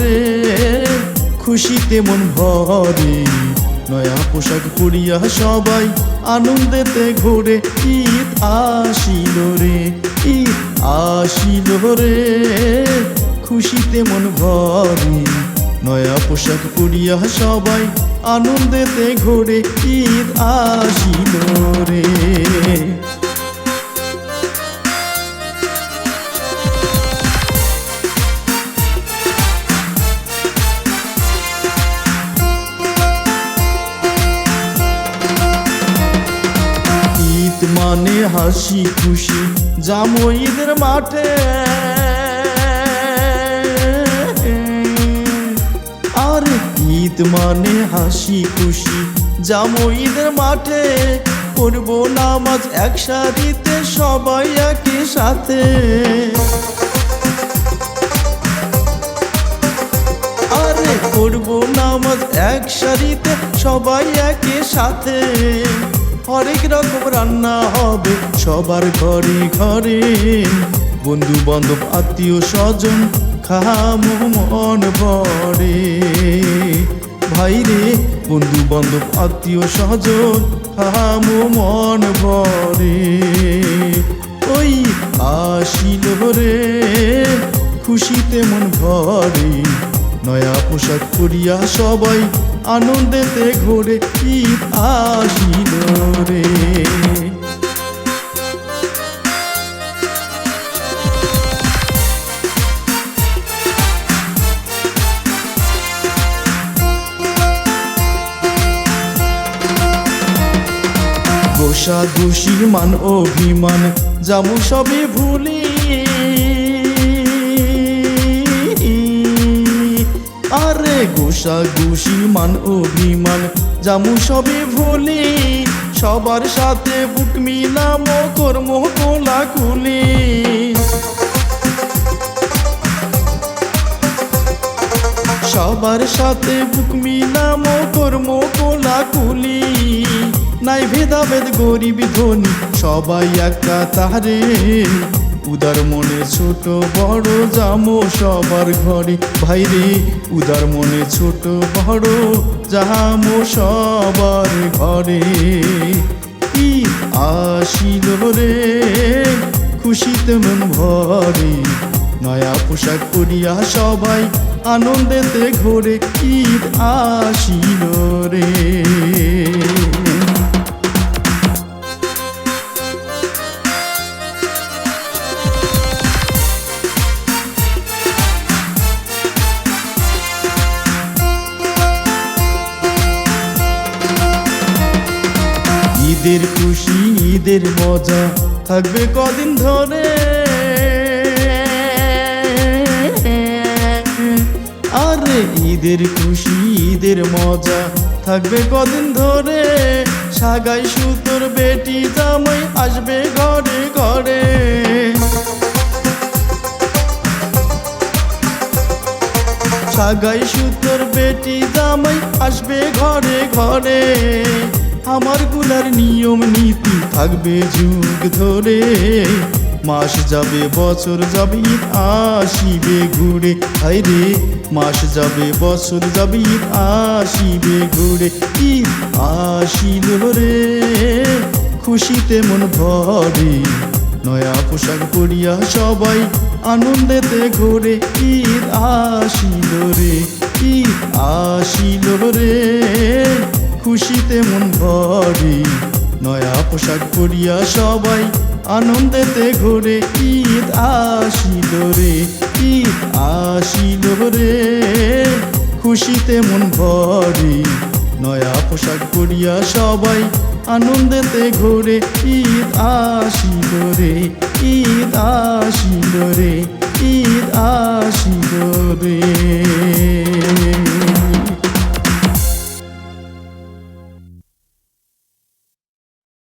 রে। খুশিতে মন ভরে নয়া পোশাক পরিয়া সবাই আনন্দেতে ঘোরে। ঈদ আসিল রে, ঈদ আসিল রে। খুশিতে মন ভরে নয়া পোশাক পরিয়া সবাই আনন্দেতে ঘোরে। ঈদ আসিল হাসি খুশি জামো ঈদের মাঠে। আর ঈদ মানে হাসি খুশি জামো ঈদের মাঠে। করব নামাজ একসাথে সবাই একই সাথে। আরে করব নামাজ এক সারিতে সবাই একই সাথে। হরেক রকম রান্না হবে, সবার ঘরে ঘরে। বন্ধু বান্ধব, আত্মীয় স্বজন, খামো মন ভরে। ভাই রে, বন্ধু বান্ধব, আত্মীয় স্বজন, খামো মন ভরে। ওই আসিল রে, খুশিতে মন ভরে। নয়া পোশাক পরিয়া সবাই আনন্দেতে ঘোরে ঈদ আসিল রে। গোসা দোষীর মান অভিমান জামু সবে ভুলি গোসা গুষি মান অভিমান। জামু সবে ভুলি, সবার সাথে বুক মিলাম কর্ম কোলা কুলি সবার সাথে বুক মিলাম কর্ম কোলা কুলি নাই ভেদাভেদ গরিব ধনী, সবাই একা তাহারে। উদার মনে ছোট বড় জামো সবার ঘরে। ভাইরে, উদার মনে ছোট বড় জামো সবার ঘরে। কি আসিল রে, খুশিতে মন ভরে। নয়া পোশাক পরিয়া সবাই আনন্দেতে ঘরে ঈদ আসিল ঈদের খুশি, ঈদের মজা থাকবে কদিন ধরে। আরে ঈদের খুশি, ঈদের মজা থাকবে কদিন ধরে। সাগাই সুতোর বেটি জামাই আসবে ঘরে ঘরে। সাগাই সুতোর বেটি জামাই আসবে ঘরে ঘরে। আমারগুলার নিয়ম নীতি থাকবে যুগ ধরে। মাস যাবে, বছর যাবে আসিবে ঘুরে। হাই রে, মাস যাবে, বছর যাবে আসিবে ঘুরে। ঈদ আসিল রে, খুশিতে মন ভরে। নয়া পোশাক পরিয়া সবাই আনন্দেতে ঘুরে। ঈদ আসিল রে, ঈদ আসিল রে। খুশিতে মন ভরে, নয়া পোশাক পরিয়া সবাই আনন্দেতে ঘোরে, ঈদ আসিল রে, ঈদ আসিল রে। খুশিতে মন ভরে, নয়া পোশাক পরিয়া সবাই আনন্দেতে ঘোরে, ঈদ আসিল রে, ঈদ আসিল রে, ঈদ আসিল রে।